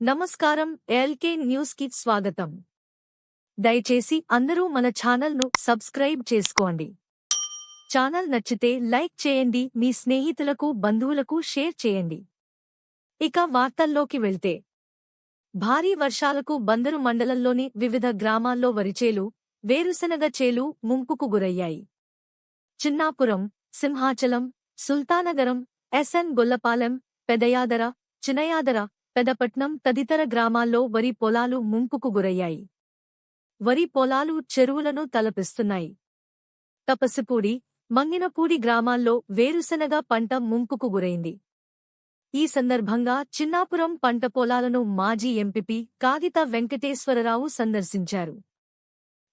నమస్కారం ఎల్కే న్యూస్కి స్వాగతం. దయచేసి అందరూ మన ఛానల్ను సబ్స్క్రైబ్ చేసుకోండి. ఛానల్ నచ్చితే లైక్ చేయండి మీ స్నేహితులకు బంధువులకు షేర్ చేయండి. ఇక వార్తల్లోకి వెళ్తే. భారీ వర్షాలకు బందరు మండలంలోని వివిధ గ్రామాల్లో వరిచేలు వేరుశనగ చేలు ముంపుకు గురయ్యాయి. చిన్నాపురం సింహాచలం సుల్తానగరం ఎస్ఎన్ గొల్లపాలెం పెదయాదర చినయాదర పెదపట్నం తదితర గ్రామాల్లో వరి పొలాలు ముంపుకు గురయ్యాయి. వరి పొలాలు చెరువులను తలపిస్తున్నాయి. తపసిపూడి మంగినపూడి గ్రామాల్లో వేరుశనగ పంట ముంపుకు గురైంది. ఈ సందర్భంగా చిన్నాపురం పంట పొలాలను మాజీ ఎంపీపీ కాగిత వెంకటేశ్వరరావు సందర్శించారు.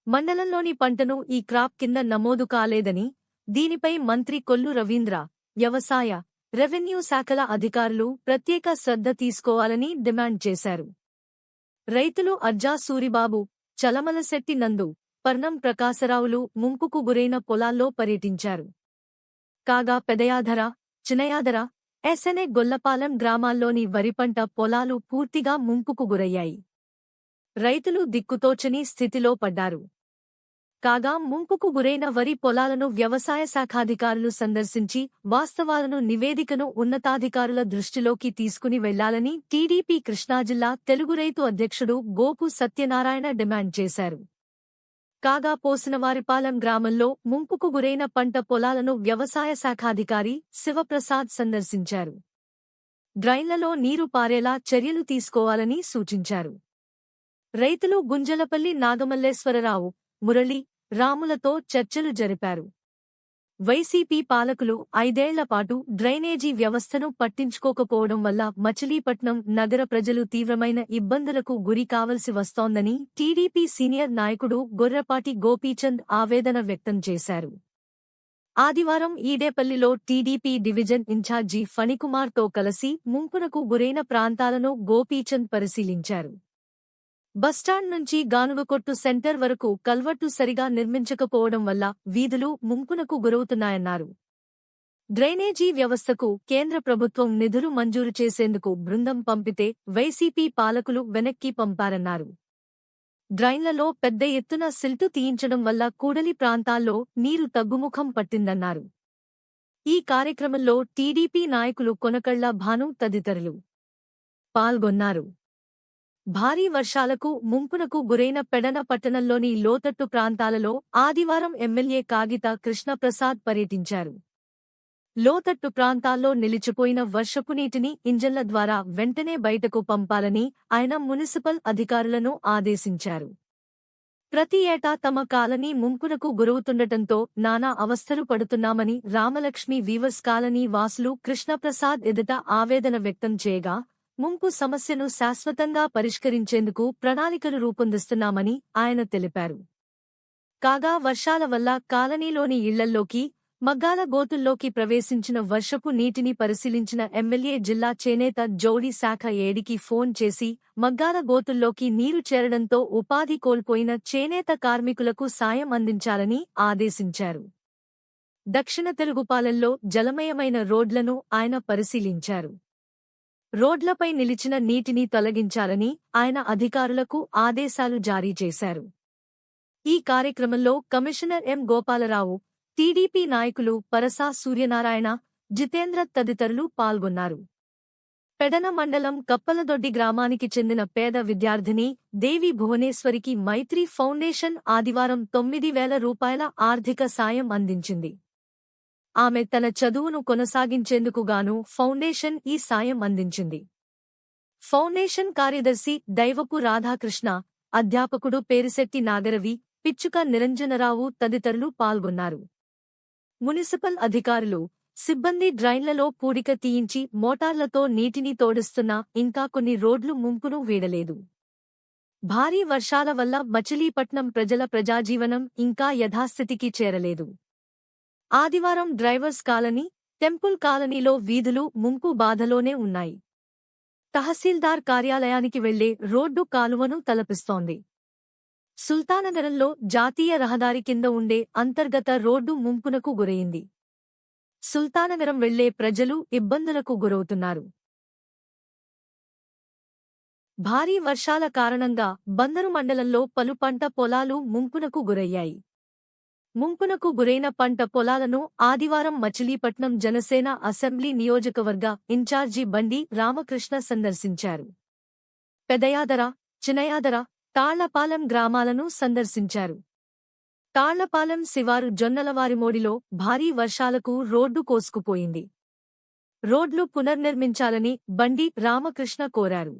మండలంలోని పంటను ఈ క్రాప్ కింద నమోదు కాలేదని దీనిపై మంత్రి కొల్లు రవీంద్ర వ్యవసాయ రెవెన్యూ శాఖల అధికారులు ప్రత్యేక శ్రద్ధ తీసుకోవాలని డిమాండ్ చేశారు. రైతులు అర్జా సూరిబాబు చలమలశెట్టి నందు పర్ణం ప్రకాశరావులు ముంపుకు గురైన పొలాల్లో పర్యటించారు. కాగా పెదయాధర చినయాధర ఎస్ఎన్ఏ గొల్లపాలెం గ్రామాల్లోని వరిపంట పొలాలు పూర్తిగా ముంపుకు గురయ్యాయి. రైతులు దిక్కుతోచని స్థితిలో పడ్డారు. కాగా ముంపుకు గురైన వరి పొలాలను వ్యవసాయ శాఖాధికారులు సందర్శించి వాస్తవాలను నివేదికను ఉన్నతాధికారుల దృష్టిలోకి తీసుకుని వెళ్ళాలని టీడీపీ కృష్ణాజిల్లా తెలుగు రైతు అధ్యక్షుడు గోపు సత్యనారాయణ డిమాండ్ చేశారు. కాగా పోసినవారిపాలెం గ్రామంలో ముంపుకు గురైన పంట పొలాలను వ్యవసాయ శాఖాధికారి శివప్రసాద్ సందర్శించారు. డ్రైన్లలో నీరు పారేలా చర్యలు తీసుకోవాలని సూచించారు. రైతులు గుంజలపల్లి నాగమల్లేశ్వరరావు మురళి రాములతో చర్చలు జరిపారు. వైసీపీ పాలకులు ఐదేళ్ళపాటు డ్రైనేజీ వ్యవస్థను పట్టించుకోకపోవడం వల్ల మచిలీపట్నం నగర ప్రజలు తీవ్రమైన ఇబ్బందులకు గురి కావలసి వస్తోందని టీడీపీ సీనియర్ నాయకుడు గొర్రపాటి గోపీచంద్ ఆవేదన వ్యక్తం చేశారు. ఆదివారం ఈడేపల్లిలో టీడీపీ డివిజన్ ఇన్ఛార్జి ఫణికుమార్తో కలిసి ముంపునకు గురైన ప్రాంతాలను గోపీచంద్ పరిశీలించారు. బస్టాండ్ నుంచి గానుగకొట్టు సెంటర్ వరకు కల్వర్టు సరిగా నిర్మించకపోవడం వల్ల వీధులు ముంపునకు గురవుతున్నాయన్నారు. డ్రైనేజీ వ్యవస్థకు కేంద్ర ప్రభుత్వం నిధులు మంజూరు చేసేందుకు బృందం పంపితే వైసీపీ పాలకులు వెనక్కి పంపారన్నారు. డ్రైన్లలో పెద్ద ఎత్తున సిల్టు తీయించడం వల్ల కూడలి ప్రాంతాల్లో నీరు తగ్గుముఖం పట్టిందన్నారు. ఈ కార్యక్రమంలో టీడీపీ నాయకులు కొనకళ్ళ భాను తదితరులు పాల్గొన్నారు. భారీ వర్షాలకు ముంపునకు గురైన పెడన పట్టణంలోని లోతట్టు ప్రాంతాలలో ఆదివారం ఎమ్మెల్యే కాగిత కృష్ణప్రసాద్ పర్యటించారు. లోతట్టు ప్రాంతాల్లో నిలిచిపోయిన వర్షపు నీటిని ఇంజన్ల ద్వారా వెంటనే బయటకు పంపాలని ఆయన మున్సిపల్ అధికారులను ఆదేశించారు. ప్రతి ఏటా తమ కాలనీ ముంపునకు గురవుతుండటంతో నానా అవస్థలు పడుతున్నామని రామలక్ష్మి వీవర్స్ కాలనీ వాసులు కృష్ణప్రసాద్ ఎదుట ఆవేదన వ్యక్తం చేయగా ముంపు సమస్యను శాశ్వతంగా పరిష్కరించేందుకు ప్రణాళికలు రూపొందిస్తున్నామని ఆయన తెలిపారు. కాగా వర్షాల వల్ల కాలనీలోని ఇళ్ళల్లోకి మగ్గాల గోతుల్లోకి ప్రవేశించిన వర్షపు నీటిని పరిశీలించిన ఎమ్మెల్యే జిల్లా చేనేత జోడి శాఖ ఏడికి ఫోన్ చేసి మగ్గాల గోతుల్లోకి నీరు చేరడంతో ఉపాధి కోల్పోయిన చేనేత కార్మికులకు సాయం అందించాలని ఆదేశించారు. దక్షిణ తెలుగుపాలెంలో జలమయమైన రోడ్లను ఆయన పరిశీలించారు. రోడ్లపై నిలిచిన నీటిని తొలగించాలని ఆయన అధికారులకు ఆదేశాలు జారీ చేశారు. ఈ కార్యక్రమంలో కమిషనర్ ఎం గోపాలరావు టీడీపీ నాయకులు పరసా సూర్యనారాయణ జితేంద్ర తదితరులు పాల్గొన్నారు. పెడన మండలం కప్పలదొడ్డి గ్రామానికి చెందిన పేద విద్యార్థిని దేవి భువనేశ్వరికి మైత్రి ఫౌండేషన్ ఆదివారం తొమ్మిది వేల రూపాయల ఆర్థిక సాయం అందించింది. ఆమె తన చదువును కొనసాగించేందుకుగాను ఫౌండేషన్ ఈ సాయం అందించింది. ఫౌండేషన్ కార్యదర్శి దైవపు రాధాకృష్ణ అధ్యాపకుడు పేరిశెట్టి నాగరవి పిచ్చుక నిరంజనరావు తదితరులు పాల్గొన్నారు. మున్సిపల్ అధికారులు సిబ్బంది డ్రైన్లలో పూడిక తీయించి మోటార్లతో నీటిని తోడుస్తున్నా ఇంకా కొన్ని రోడ్లు ముంపును వీడలేదు. భారీ వర్షాల వల్ల మచిలీపట్నం ప్రజల ప్రజాజీవనం ఇంకా యథాస్థితికి చేరలేదు. ఆదివారం డ్రైవర్స్ కాలనీ టెంపుల్ కాలనీలో వీధులు ముంపు బాధలోనే ఉన్నాయి. తహసీల్దార్ కార్యాలయానికి వెళ్ళే రోడ్డు కాలువను తలపిస్తోంది. సుల్తానగరంలో జాతీయ రహదారి కింద ఉండే అంతర్గత రోడ్డు ముంపునకు గురయింది సుల్తానగరం వెళ్ళే ప్రజలు ఇబ్బందులకు గురవుతున్నారు. భారీ వర్షాల కారణంగా బందరు మండలంలో పలు పంట పొలాలు ముంపునకు గురయ్యాయి. ముంపునకు గురైన పంట పొలాలను ఆదివారం మచిలీపట్నం జనసేన అసెంబ్లీ నియోజకవర్గ ఇన్ఛార్జి బండి రామకృష్ణ సందర్శించారు. పెదయాదర చినయాదర తాళ్ళపాలెం గ్రామాలను సందర్శించారు. తాళ్ళపాలెం శివారు జొన్నలవారిమోడిలో భారీ వర్షాలకు రోడ్డు కోసుకుపోయింది. రోడ్లు పునర్నిర్మించాలని బండి రామకృష్ణ కోరారు.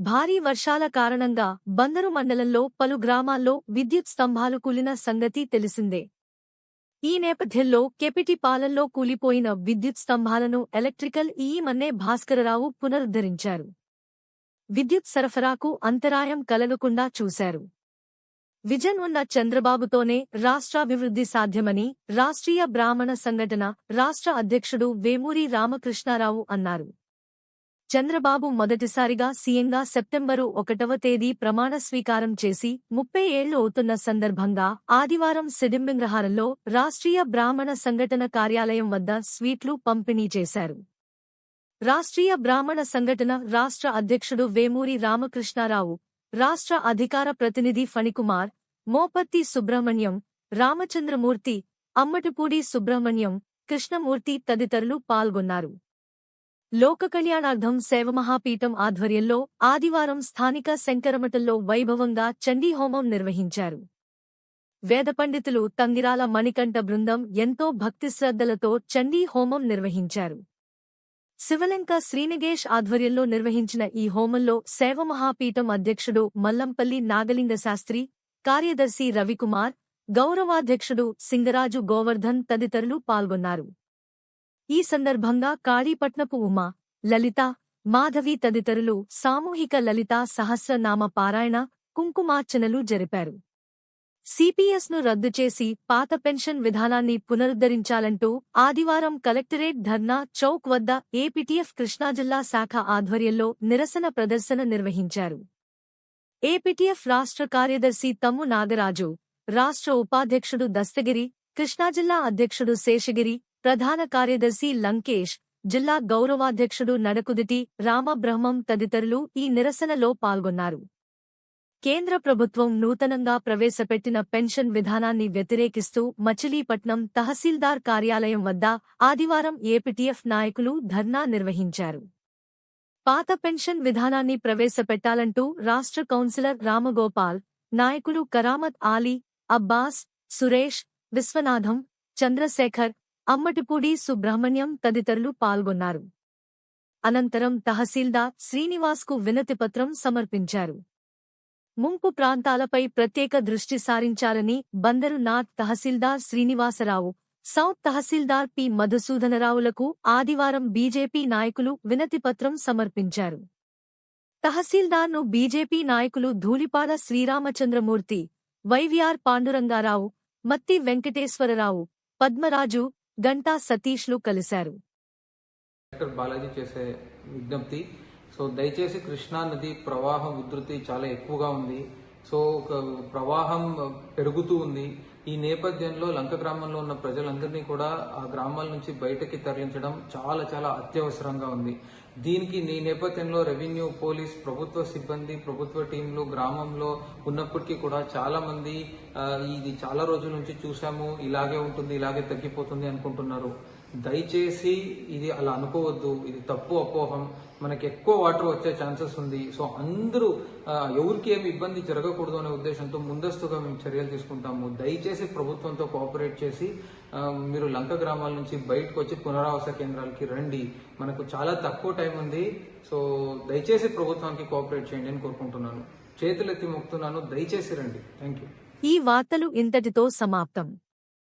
భారీ వర్షాల కారణంగా బందరు మండలంలో పలు గ్రామాల్లో విద్యుత్ స్తంభాలు కూలిన సంగతి తెలిసిందే. ఈ నేపథ్యంలో కెపిటిపాలెంలో కూలిపోయిన విద్యుత్ స్తంభాలను ఎలక్ట్రికల్ ఈమన్నే భాస్కరరావు పునరుద్ధరించారు. విద్యుత్ సరఫరాకు అంతరాయం కలగకుండా చూశారు. విజన్ ఉన్న చంద్రబాబుతోనే రాష్ట్రాభివృద్ధి సాధ్యమని రాష్ట్రీయ బ్రాహ్మణ సంఘటన రాష్ట్ర అధ్యక్షుడు వేమూరి రామకృష్ణారావు అన్నారు. చంద్రబాబు మొదటిసారిగా సీఎంగా సెప్టెంబరు ఒకటవ తేదీ ప్రమాణ స్వీకారం చేసి ముప్పై ఏళ్ళు అవుతున్న సందర్భంగా ఆదివారం సిడింబింగ్రహారంలో రాష్ట్రీయ బ్రాహ్మణ సంఘటన కార్యాలయం వద్ద స్వీట్లు పంపిణీ చేశారు. రాష్ట్రీయ బ్రాహ్మణ సంఘటన రాష్ట్ర అధ్యక్షుడు వేమూరి రామకృష్ణారావు రాష్ట్ర అధికార ప్రతినిధి ఫణికుమార్ మోపత్తి సుబ్రహ్మణ్యం రామచంద్రమూర్తి అమ్మటిపూడి సుబ్రహ్మణ్యం కృష్ణమూర్తి తదితరులు పాల్గొన్నారు. లోక కళ్యాణార్థం సేవమహాపీఠం ఆధ్వర్యంలో ఆదివారం స్థానిక శంకరమఠంలో వైభవంగా చండీహోమం నిర్వహించారు. వేద పండితులు తంగిరాల మణికంఠ బృందం ఎంతో భక్తిశ్రద్ధలతో చండీ హోమం నిర్వహించారు. శివలంక శ్రీనిగేష్ ఆధ్వర్యంలో నిర్వహించిన ఈ హోమంలో సేవమహాపీఠం అధ్యక్షుడు మల్లంపల్లి నాగలింగ శాస్త్రి కార్యదర్శి రవికుమార్ గౌరవాధ్యక్షుడు సింగరాజు గోవర్ధన్ తదితరులు పాల్గొన్నారు. ఈ సందర్భంగా కాళీపట్నపు ఉమా లలిత మాధవి తదితరులు సామూహిక లలిత సహస్రనామ పారాయణ కుంకుమార్చనలు జరిపారు. సిపిఎస్ను రద్దు చేసి పాత పెన్షన్ విధానాన్ని పునరుద్ధరించాలంటూ ఆదివారం కలెక్టరేట్ ధర్నా చౌక్ వద్ద ఏపీటీఎఫ్ కృష్ణాజిల్లా శాఖ ఆధ్వర్యంలో నిరసన ప్రదర్శన నిర్వహించారు. ఏపీటీఎఫ్ రాష్ట్ర కార్యదర్శి తమ్ము నాగరాజు రాష్ట్ర ఉపాధ్యక్షుడు దస్తగిరి కృష్ణాజిల్లా అధ్యక్షుడు శేషగిరి ప్రధాన కార్యదర్శి లంకేష్ జిల్లా గౌరవాధ్యక్షుడు నడకుదిటి రామబ్రహ్మం తదితరులు ఈ నిరసనలో పాల్గొన్నారు. కేంద్ర ప్రభుత్వం నూతనంగా ప్రవేశపెట్టిన పెన్షన్ విధానాన్ని వ్యతిరేకిస్తూ మచిలీపట్నం తహసీల్దార్ కార్యాలయం వద్ద ఆదివారం ఏపీటీఎఫ్ నాయకులు ధర్నా నిర్వహించారు. పాత పెన్షన్ విధానాన్ని ప్రవేశపెట్టాలంటూ రాష్ట్ర కౌన్సిలర్ రామగోపాల్ నాయకులు కరామత్ ఆలీ అబ్బాస్ సురేష్ విశ్వనాథం చంద్రశేఖర్ అమ్మటిపూడి సుబ్రహ్మణ్యం తదితరులు పాల్గొన్నారు. అనంతరం తహసీల్దార్ శ్రీనివాస్కు వినతిపత్రం సమర్పించారు. ముంపు ప్రాంతాలపై ప్రత్యేక దృష్టి సారించాలని Bandar north tahsildar Srinivasarao south tahsildar P. మధుసూదనరావులకు ఆదివారం బీజేపీ నాయకులు వినతిపత్రం సమర్పించారు. తహసీల్దార్ను బీజేపీ నాయకులు ధూళిపాడ శ్రీరామచంద్రమూర్తి వైవిఆర్ పాండురంగారావు మత్తి వెంకటేశ్వరరావు పద్మరాజు గంటా సతీష్లు కలిశారు. డాక్టర్ బాలాజీ చేసే విజ్ఞప్తి సో దయచేసి కృష్ణా నది ప్రవాహం ఉధృతి చాలా ఎక్కువగా ఉంది. సో ఒక ప్రవాహం పెరుగుతూ ఉంది. ఈ నేపథ్యంలో లంక గ్రామంలో ఉన్న ప్రజలందరినీ కూడా ఆ గ్రామాల నుంచి బయటకి తరలించడం చాలా చాలా అత్యవసరంగా ఉంది. దీనికి ఈ నేపథ్యంలో రెవెన్యూ పోలీస్ ప్రభుత్వ సిబ్బంది ప్రభుత్వ టీంలు గ్రామంలో ఉన్నప్పటికీ కూడా చాలా మంది ఇది చాలా రోజుల నుంచి చూసాము ఇలాగే ఉంటుంది ఇలాగే తగ్గిపోతుంది అనుకుంటున్నారు. దయచేసి ఇది అలా అనుకోవద్దు ఇది తప్పు అపోహం మనకి ఎక్కువ వాటర్ వచ్చే ఛాన్సెస్ ఉంది. సో అందరూ ఎవరికి ఏమి ఇబ్బంది జరగకూడదు అనే ఉద్దేశంతో ముందస్తుగా మేము చర్యలు తీసుకుంటాము. దయచేసి ప్రభుత్వంతో కోఆపరేట్ చేసి మీరు లంక గ్రామాల నుంచి బయటకు వచ్చి పునరావాస కేంద్రాలకి రండి. మనకు చాలా తక్కువ టైం ఉంది. సో దయచేసి ప్రభుత్వానికి కోఆపరేట్ చేయండి అని కోరుకుంటున్నాను. చేతులెత్తి మొక్కుతున్నాను. దయచేసి రండి. థ్యాంక్ యూ ఈ వార్తలు ఇంతటితో సమాప్తం.